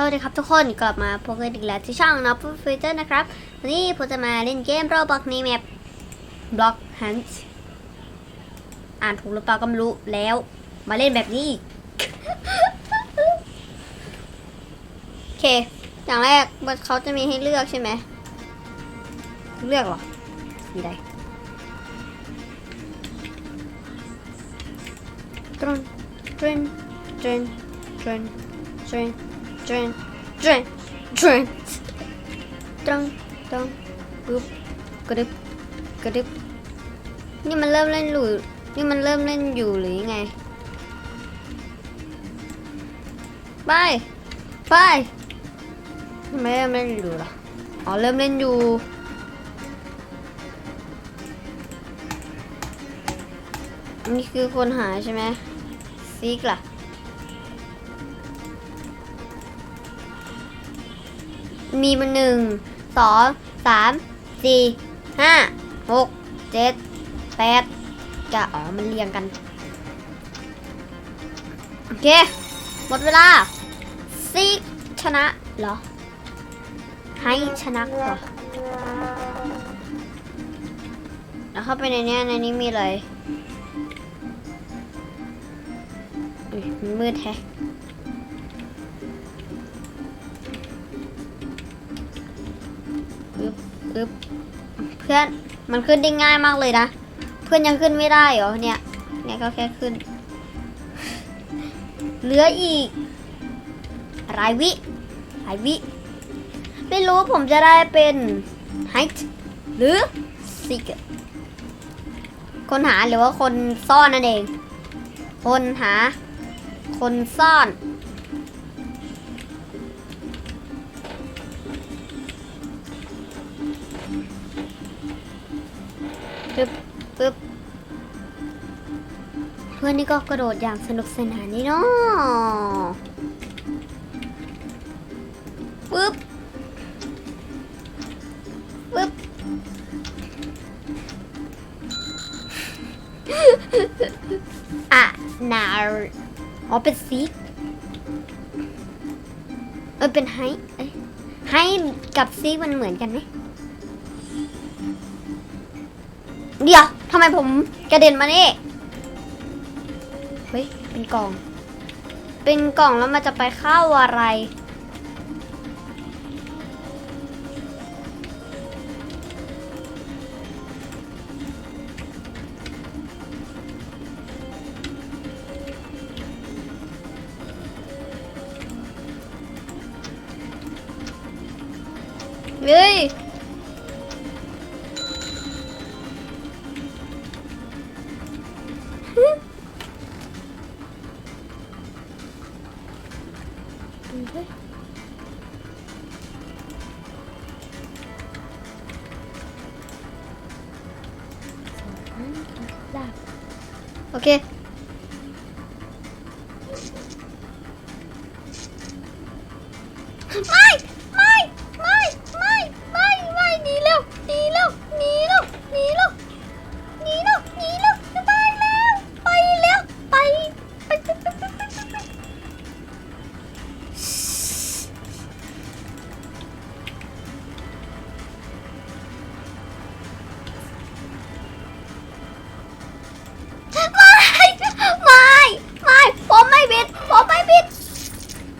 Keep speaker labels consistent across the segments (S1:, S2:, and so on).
S1: สวัสดีครับทุกคนกลับมาพบกันอีกแล้วที่ช่องนับฟิเตอร์นะครับ วันนี้ผมจะมาเล่นเกมโรบอกในแมปบล็อกฮันต์อ่านถูกหรือเปล่าก็ไม่รู้แล้ว มาเล่นแบบนี้อีกโอเค อย่างแรกเขาจะมีให้เลือกใช่ไหม เลือกหรอสีใดตรนตรนตรนตรนตรน Drin, drin, drin. ตรงตรงปุ๊บกระดึบกระดึบนี่มันเริ่มเล่นอยู่นี่มันเริ่มเล่นอยู่หรือยังไง ไป ไปทำไมเริ่มเล่นอยู่ล่ะอ๋อเริ่มเล่นอยู่นี่คือคนหาใช่ไหมซีกล่ะ มีมันหนึ่งสองสามสี่ห้าหกเจ็ดแปดจะอ๋อมันเรียงกัน โอเค หมดเวลาซีกชนะเหรอ ให้ชนะกว่าแล้วเข้าไปในนี้ในนี้มีอะไรมืดแฮะ อึบอึบเพื่อนมันขึ้นได้ง่ายมากเลยนะ เพื่อนยังขึ้นไม่ได้เหรอเนี่ย เนี่ยก็แค่ขึ้น เหลืออีกหลายวิหลายวิ ไม่รู้ผมจะได้เป็นไฮท์หรือซิกคนหาหรือว่าคนซ่อนนั่นเอง คนหา คนซ่อน เพื่อนนี่ก็กระโดดอย่างสนุกสนานนี่เนาะปึ๊บปึ๊บอะนาอ๋อเป็นซีเออเป็นไฮเอ้ยไฮกับซีมันเหมือนกันไหมเดี๋ยวทำไมผมกระเด็นมาเนี่ย เป็นกล่อง เป็นกล่องแล้วมันจะไปเข้าอะไร เฮ้ย โอเ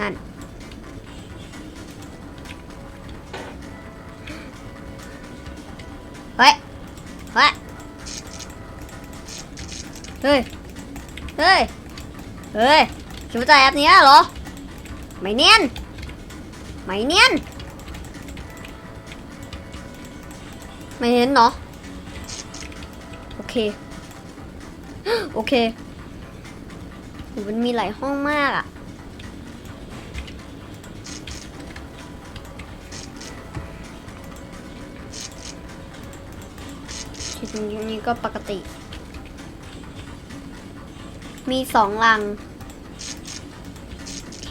S1: นั่น เฮ้ย เฮ้ย เฮ้ย เฮ้ย เฮ้ยคิดว่าจะแอปเนี้ยเหรอ ไม่เนียน ไม่เนียน ไม่เห็นเนาะโอเค โอเคโหมันมีหลายห้องมากอะ นี้ก็ปกติ มีสองลัง โอเค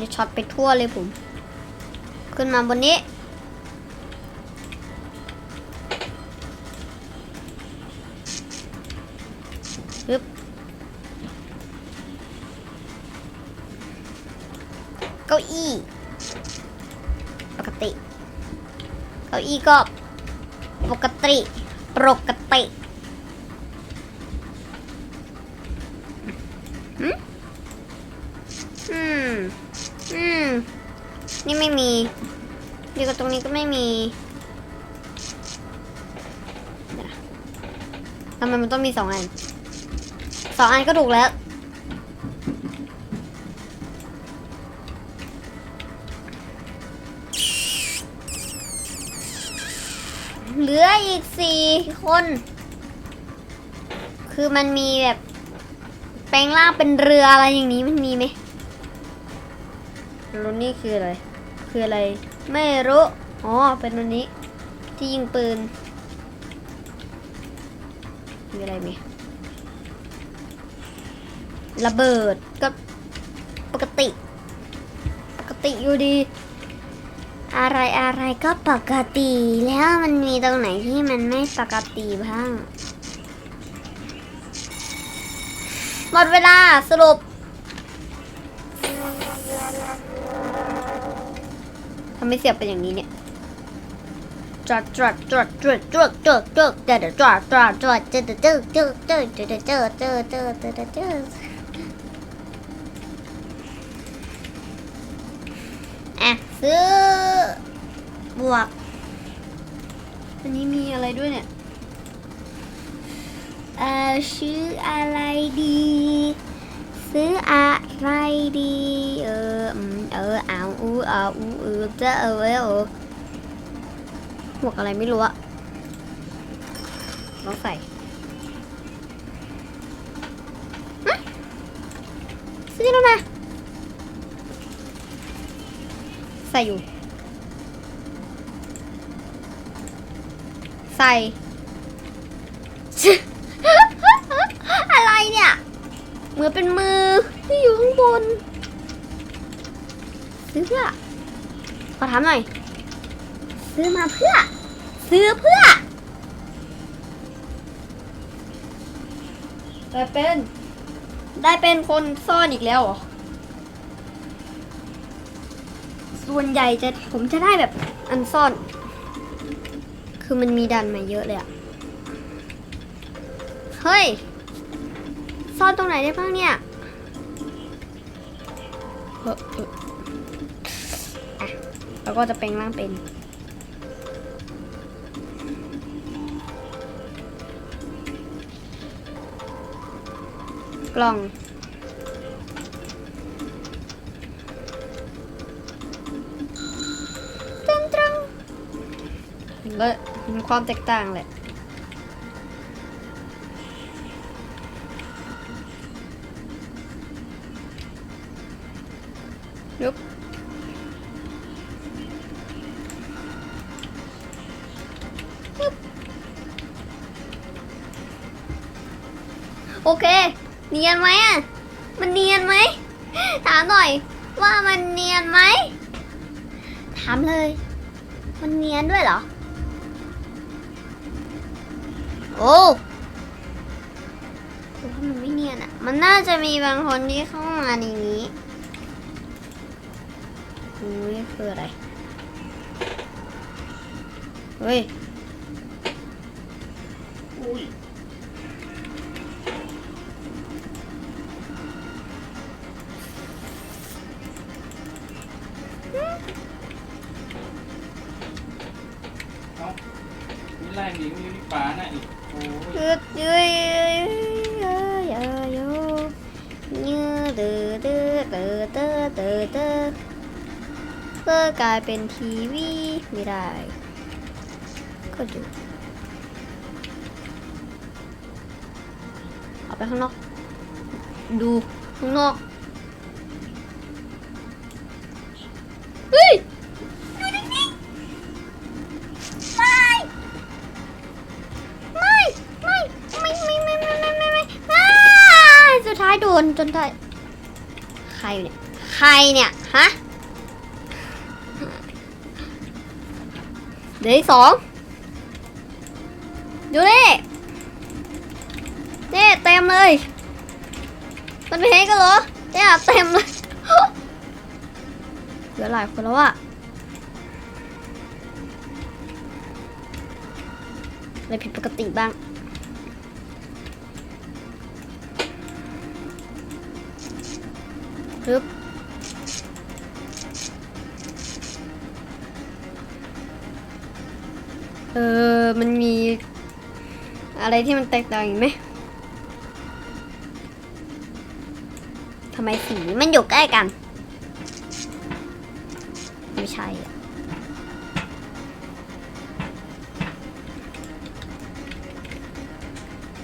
S1: จะช็อตไปทั่วเลยผม ขึ้นมาบนนี้ ปึ๊บก้าอี้ ปกติ เก้าอี้ก็ ปกติ ปกติหืมอืมอืมนี่ไม่มีนี่ก็ตรงนี้ก็ไม่มีทำไมมันต้องมีสองอันสองอันก็ถูกแล้ว ลืออีกสี่คน คือมันมีแบบ แปลงร่างเป็นเรืออะไรอย่างนี้มันมีไหมรุ่นนี้คืออะไร คืออะไร ไม่รู้ อ๋อ เป็นรุ่นนี้ ที่ยิงปืน มีอะไรไหมระเบิดก็ปกติ ปกติอยู่ดี อะไรอะไรก็ปกติแล้วมันมีตรงไหนที่มันไม่ปกติบ้าง หมดเวลาสรุป ทำไมเสียบเป็นอย่างนี้เนี่ยจอดจอดจอดจอดจอดจอดจอดจอดจอดจอดจอเจอเจอเจอเจอเจอเจอเจอเจอเจอเจออะซื้อ บวก อันนี้มีอะไรด้วยเนี่ย เอ่อชื่ออะไรดี ซื้ออะไรดี เอออืมเออเอาอูเอาอูเออจะเออเออเออหมวกอะไรไม่รู้อะลองใส่ฮะซื้อแล้วนะใส่อยู่ ส่ อะไรเนี่ย เหมือนเป็นมือที่อยู่ข้างบนซื้อเพื่อขอถามหน่อย ซื้อมาเพื่อ ซื้อเพื่อได้เป็น ได้เป็นคนซ่อนอีกแล้วเหรอ ส่วนใหญ่จะผมจะได้แบบอันซ่อน คือมันมีดันมาเยอะเลยอะเฮ้ย ซ่อนตรงไหนได้บ้างเนี่ยอะแล้วก็จะแปลงร่างเป็น กล่อง ตึ้งตึ้งเห็นเลยมีความแตกต่างแหละยุบยุบโอเค เนียนไหมอะ มันเนียนไหม ถามหน่อย ว่ามันเนียนไหม ถามเลย มันเนียนด้วยเหรอ โอ้ผมว่ามันไม่เนียนอะมันน่าจะมีบางคนที่เข้ามาในนี้นี่คืออะไร เฮ้ย
S2: อุ้ยเอ้ามีไล่หนีมีที่ป่าน่ะอีก ย
S1: ยืดยืดยืดยืดยืดยืดดื้อดื้อดื้อดื้อดื้อดื้อเพื่อกลายเป็นทีวีไม่ได้ ก็ดูเอาไปข้างนอก ดูข้างนอก นจนได้ใครเนี่ย ใครเนี่ย ฮะเดี๋ยวสองดูนี่นี่เต็มเลย มันไม่เห็นกันเหรอเนี่ยเต็มเลยเหลือหลายคนแล้วอะอะไรผิดปกติบ้างึบเออ มันมี อะไรที่มันแตกต่างอีกไหมทำไมสีมันอยู่ใกล้กัน ไม่ใช่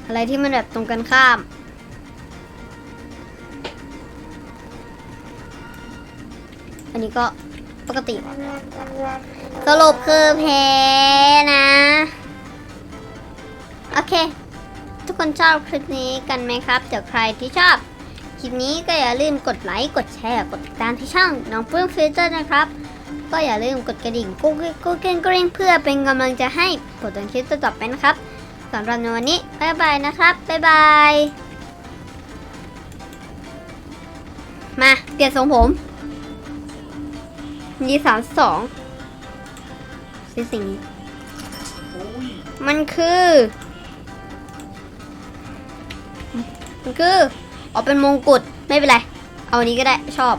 S1: อะไรที่มันแบบตรงกันข้าม นนี้ก็ปกติ สรุปคือแพ้นะ โอเค ทุกคนชอบคลิปนี้กันไหมครับ เดี๋ยวใครที่ชอบ คลิปนี้ก็อย่าลืมกดไลค์กดแชร์กดติดตามที่ช่องน้องปลื้มฟิวเจอร์นะครับ ก็อย่าลืมกดกระดิ่งกุ๊กกิ๊กกุ๊กกิ๊กริ๊งเพื่อเป็นกำลังใจให้กดติดคลิปต่อไปนะครับสำหรับในวันนี้บ๊ายบายนะครับบ๊ายบายมา เปลี่ยนทรงผม ยีสามสองสีสิ่งนี้ มันคือ มันคือออกเป็นมงกุฎไม่เป็นไร เอาอันนี้ก็ได้ชอบ